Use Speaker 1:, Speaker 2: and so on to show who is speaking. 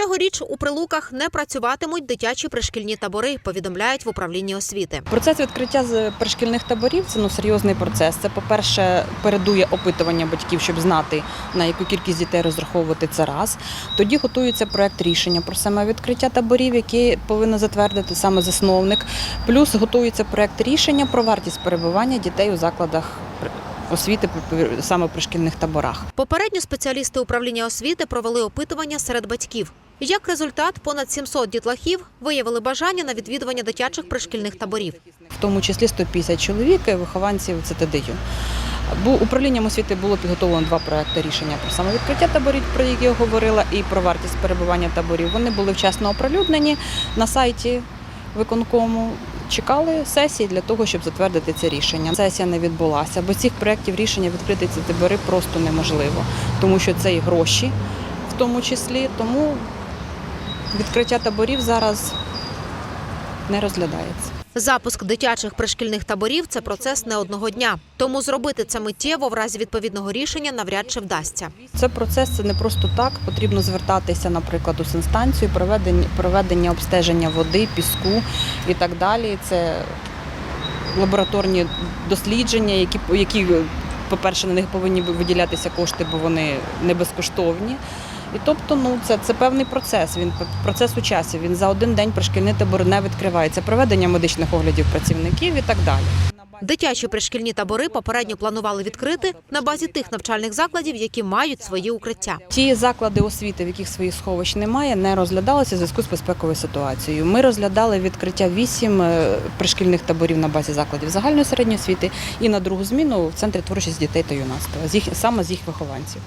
Speaker 1: Цьогоріч у прилуках не працюватимуть дитячі пришкільні табори, повідомляють в управлінні освіти.
Speaker 2: Процес відкриття з пришкільних таборів це ну серйозний процес. Це, по-перше, передує опитування батьків, щоб знати на яку кількість дітей розраховувати це раз. Тоді готується проект рішення про саме відкриття таборів, який повинен затвердити саме засновник. Плюс готується проект рішення про вартість перебування дітей у закладах освіти саме в пришкільних таборах.
Speaker 1: Попередньо спеціалісти управління освіти провели опитування серед батьків. Як результат, понад 700 дітлахів виявили бажання на відвідування дитячих пришкільних таборів.
Speaker 2: в тому числі 150 чоловік е, вихованців ЦТДЮ. Управлінням освіти було підготовлено два проекти рішення про самовідкриття таборів, про які я говорила, і про вартість перебування таборів. Вони були вчасно оприлюднені на сайті виконкому. Чекали сесії для того, щоб затвердити це рішення. Сесія не відбулася, бо цих проєктів рішення відкрити ці табори просто неможливо, тому що це і гроші, в тому числі. Тому відкриття таборів зараз не розглядається.
Speaker 1: Запуск дитячих пришкільних таборів це процес не одного дня. Тому зробити це миттєво в разі відповідного рішення навряд чи вдасться.
Speaker 2: Це процес це не просто так. Потрібно звертатися, наприклад, у санстанцію, проведення, проведення обстеження води, піску і так далі. Це лабораторні дослідження, які, які по-перше, на них повинні виділятися кошти, бо вони не безкоштовні. І тобто, ну це, це певний процес. Він процес у часі. Він за один день пришкільний табор не відкривається. Проведення медичних оглядів працівників і так далі.
Speaker 1: Дитячі пришкільні табори попередньо планували відкрити на базі тих навчальних закладів, які мають свої укриття.
Speaker 2: Ті заклади освіти, в яких своїх сховищ немає, не розглядалися в зв'язку з безпековою ситуацією. Ми розглядали відкриття вісім е, пришкільних таборів на базі закладів загальної середньої освіти і на другу зміну в центрі творчості дітей та юнацтва, саме з їх вихованців.